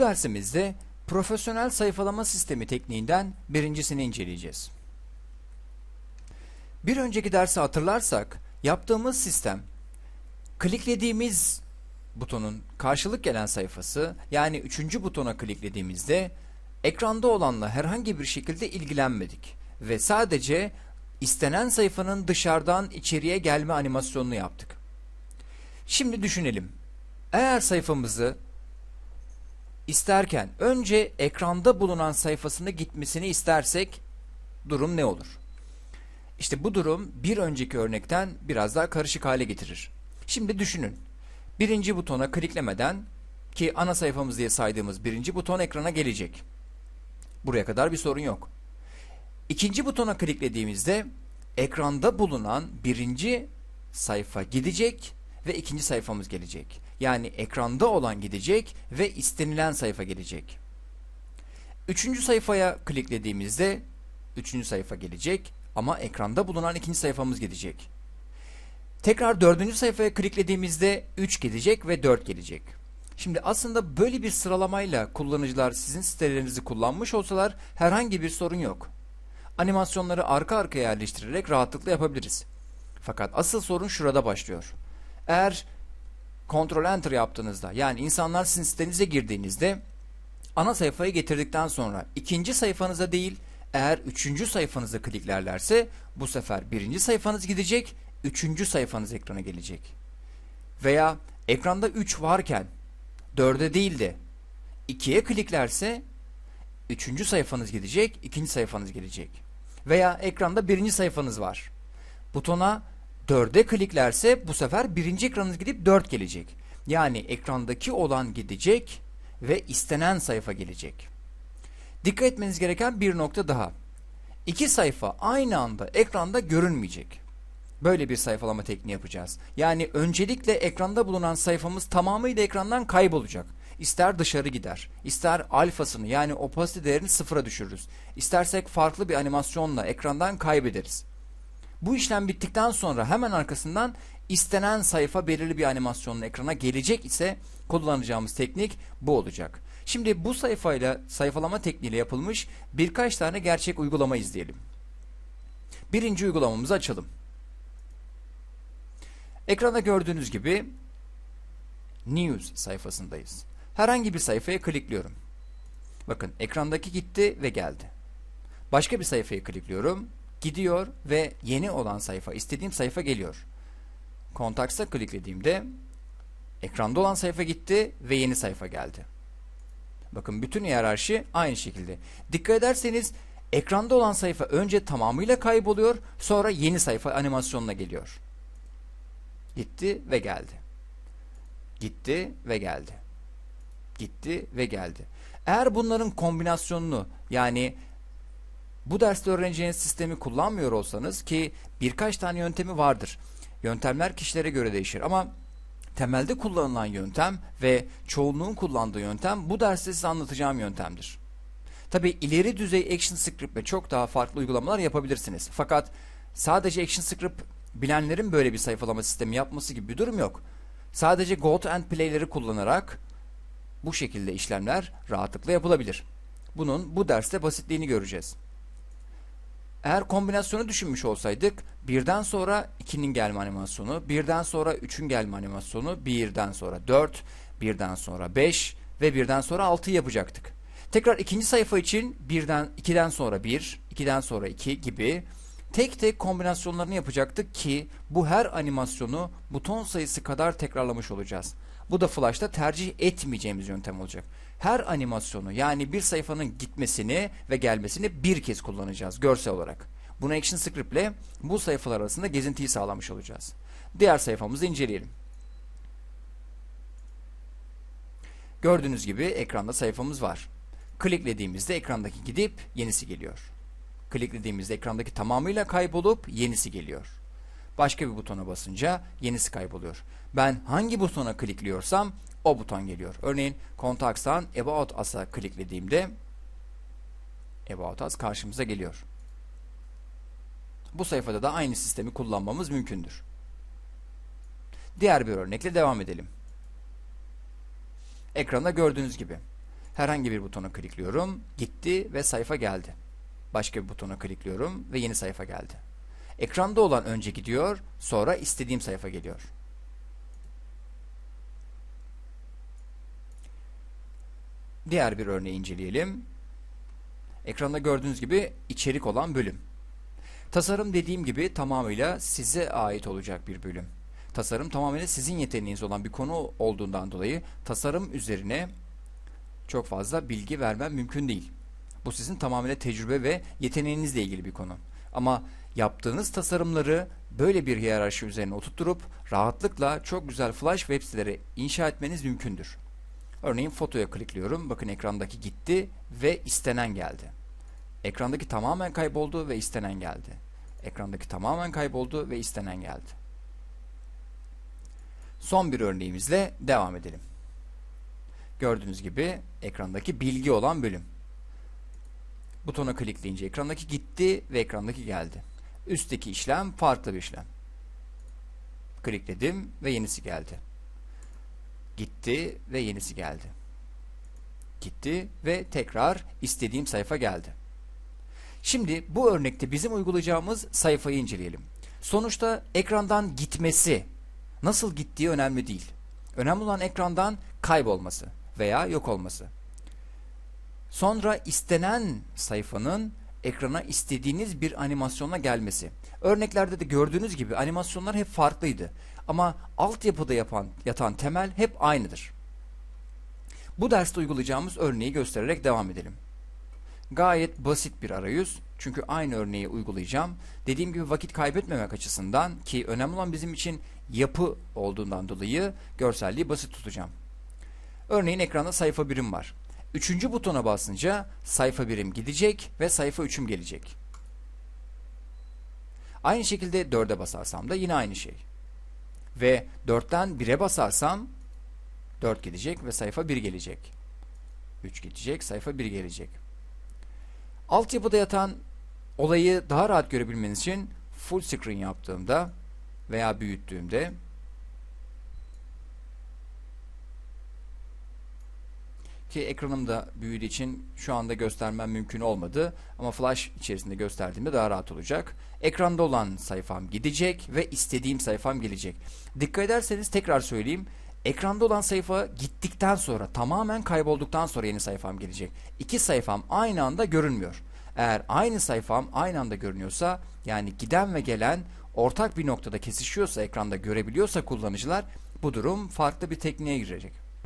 dersimizde profesyonel sayfalama sistemi tekniğinden birincisini inceleyeceğiz. Bir önceki dersi hatırlarsak yaptığımız sistem kliklediğimiz butonun karşılık gelen sayfası yani üçüncü butona kliklediğimizde ekranda olanla herhangi bir şekilde ilgilenmedik ve sadece istenen sayfanın dışarıdan içeriye gelme animasyonunu yaptık. Şimdi düşünelim. Eğer sayfamızı isterken önce ekranda bulunan sayfasını gitmesini istersek durum ne olur? İşte bu durum bir önceki örnekten biraz daha karışık hale getirir. Şimdi düşünün. Birinci butona kliklemeden ki ana sayfamız diye saydığımız birinci buton ekrana gelecek. Buraya kadar bir sorun yok. İkinci butona kliklediğimizde ekranda bulunan birinci sayfa gidecek ve ikinci sayfamız gelecek. Yani ekranda olan gidecek ve istenilen sayfa gelecek. Üçüncü sayfaya kliklediğimizde üçüncü sayfa gelecek ama ekranda bulunan ikinci sayfamız gidecek. Tekrar dördüncü sayfaya kliklediğimizde 3 gelecek ve 4 gelecek. Şimdi aslında böyle bir sıralamayla kullanıcılar sizin sitelerinizi kullanmış olsalar herhangi bir sorun yok. Animasyonları arka arkaya yerleştirerek rahatlıkla yapabiliriz. Fakat asıl sorun şurada başlıyor. Eğer Ctrl Enter yaptığınızda yani insanlar sizin sitenize girdiğinizde ana sayfayı getirdikten sonra ikinci sayfanıza değil eğer üçüncü sayfanıza kliklerlerse bu sefer birinci sayfanız gidecek üçüncü sayfanız ekrana gelecek. Veya ekranda 3 varken 4'e değil de 2'ye kliklerse üçüncü sayfanız gidecek, ikinci sayfanız gelecek. Veya ekranda birinci sayfanız var. Butona 4'e kliklerse bu sefer birinci ekranınız gidip 4 gelecek. Yani ekrandaki olan gidecek ve istenen sayfa gelecek. Dikkat etmeniz gereken bir nokta daha. İki sayfa aynı anda ekranda görünmeyecek. Böyle bir sayfalama tekniği yapacağız. Yani öncelikle ekranda bulunan sayfamız tamamıyla ekrandan kaybolacak. İster dışarı gider, ister alfasını yani opacity değerini sıfıra düşürürüz. İstersek farklı bir animasyonla ekrandan kaybederiz. Bu işlem bittikten sonra hemen arkasından istenen sayfa belirli bir animasyonla ekrana gelecek ise kullanacağımız teknik bu olacak. Şimdi bu sayfayla sayfalama tekniğiyle yapılmış birkaç tane gerçek uygulama izleyelim. Birinci uygulamamızı açalım. Ekranda gördüğünüz gibi News sayfasındayız. Herhangi bir sayfaya klikliyorum. Bakın ekrandaki gitti ve geldi. Başka bir sayfaya klikliyorum. Gidiyor ve yeni olan sayfa, istediğim sayfa geliyor. Contacts'a kliklediğimde ekranda olan sayfa gitti ve yeni sayfa geldi. Bakın bütün hiyerarşi aynı şekilde. Dikkat ederseniz ekranda olan sayfa önce tamamıyla kayboluyor, sonra yeni sayfa animasyonuna geliyor. Gitti ve geldi. Gitti ve geldi. Gitti ve geldi. Eğer bunların kombinasyonunu yani bu derste öğreneceğiniz sistemi kullanmıyor olsanız ki birkaç tane yöntemi vardır. Yöntemler kişilere göre değişir ama temelde kullanılan yöntem ve çoğunluğun kullandığı yöntem bu derste size anlatacağım yöntemdir. Tabi ileri düzey Action Script ve çok daha farklı uygulamalar yapabilirsiniz. Fakat sadece Action Script bilenlerin böyle bir sayfalama sistemi yapması gibi bir durum yok. Sadece Go to End Play'leri kullanarak bu şekilde işlemler rahatlıkla yapılabilir. Bunun bu derste basitliğini göreceğiz. Eğer kombinasyonu düşünmüş olsaydık birden sonra 2'nin gelme animasyonu, birden sonra 3'ün gelme animasyonu, birden sonra 4, birden sonra 5 ve birden sonra 6 yapacaktık. Tekrar ikinci sayfa için birden 2'den sonra 1, 2'den sonra 2 gibi tek tek kombinasyonlarını yapacaktık ki bu her animasyonu buton sayısı kadar tekrarlamış olacağız. Bu da Flash'ta tercih etmeyeceğimiz yöntem olacak. Her animasyonu yani bir sayfanın gitmesini ve gelmesini bir kez kullanacağız görsel olarak. Bunu Action Script ile bu sayfalar arasında gezintiyi sağlamış olacağız. Diğer sayfamızı inceleyelim. Gördüğünüz gibi ekranda sayfamız var. Kliklediğimizde ekrandaki gidip yenisi geliyor. Kliklediğimizde ekrandaki tamamıyla kaybolup yenisi geliyor. Başka bir butona basınca yenisi kayboluyor. Ben hangi butona klikliyorsam o buton geliyor. Örneğin Contacts'tan About Us'a kliklediğimde About Us karşımıza geliyor. Bu sayfada da aynı sistemi kullanmamız mümkündür. Diğer bir örnekle devam edelim. Ekranda gördüğünüz gibi. Herhangi bir butona klikliyorum. Gitti ve sayfa geldi. Başka bir butona klikliyorum ve yeni sayfa geldi. Ekranda olan önce gidiyor, sonra istediğim sayfa geliyor. Diğer bir örneği inceleyelim. Ekranda gördüğünüz gibi içerik olan bölüm. Tasarım dediğim gibi tamamıyla size ait olacak bir bölüm. Tasarım tamamen sizin yeteneğiniz olan bir konu olduğundan dolayı tasarım üzerine çok fazla bilgi vermem mümkün değil. Bu sizin tamamen tecrübe ve yeteneğinizle ilgili bir konu. Ama yaptığınız tasarımları böyle bir hiyerarşi üzerine oturtturup rahatlıkla çok güzel flash web siteleri inşa etmeniz mümkündür. Örneğin fotoya klikliyorum. Bakın ekrandaki gitti ve istenen geldi. Ekrandaki tamamen kayboldu ve istenen geldi. Ekrandaki tamamen kayboldu ve istenen geldi. Son bir örneğimizle devam edelim. Gördüğünüz gibi ekrandaki bilgi olan bölüm. Butona klikleyince ekrandaki gitti ve ekrandaki geldi. Üstteki işlem farklı bir işlem. Klikledim ve yenisi geldi. Gitti ve yenisi geldi. Gitti ve tekrar istediğim sayfa geldi. Şimdi bu örnekte bizim uygulayacağımız sayfayı inceleyelim. Sonuçta ekrandan gitmesi, nasıl gittiği önemli değil. Önemli olan ekrandan kaybolması veya yok olması. Sonra istenen sayfanın ekrana istediğiniz bir animasyonla gelmesi. Örneklerde de gördüğünüz gibi animasyonlar hep farklıydı. Ama altyapıda yapan, yatan temel hep aynıdır. Bu derste uygulayacağımız örneği göstererek devam edelim. Gayet basit bir arayüz. Çünkü aynı örneği uygulayacağım. Dediğim gibi vakit kaybetmemek açısından ki önemli olan bizim için yapı olduğundan dolayı görselliği basit tutacağım. Örneğin ekranda sayfa birim var. Üçüncü butona basınca sayfa birim gidecek ve sayfa üçüm gelecek. Aynı şekilde dörde basarsam da yine aynı şey. Ve dörtten bire basarsam dört gidecek ve sayfa bir gelecek. Üç gidecek, sayfa bir gelecek. Altyapıda yatan olayı daha rahat görebilmeniz için full screen yaptığımda veya büyüttüğümde ki ekranım da büyüdüğü için şu anda göstermem mümkün olmadı ama flash içerisinde gösterdiğimde daha rahat olacak. Ekranda olan sayfam gidecek ve istediğim sayfam gelecek. Dikkat ederseniz tekrar söyleyeyim. Ekranda olan sayfa gittikten sonra tamamen kaybolduktan sonra yeni sayfam gelecek. İki sayfam aynı anda görünmüyor. Eğer aynı sayfam aynı anda görünüyorsa yani giden ve gelen ortak bir noktada kesişiyorsa ekranda görebiliyorsa kullanıcılar bu durum farklı bir tekniğe girecek.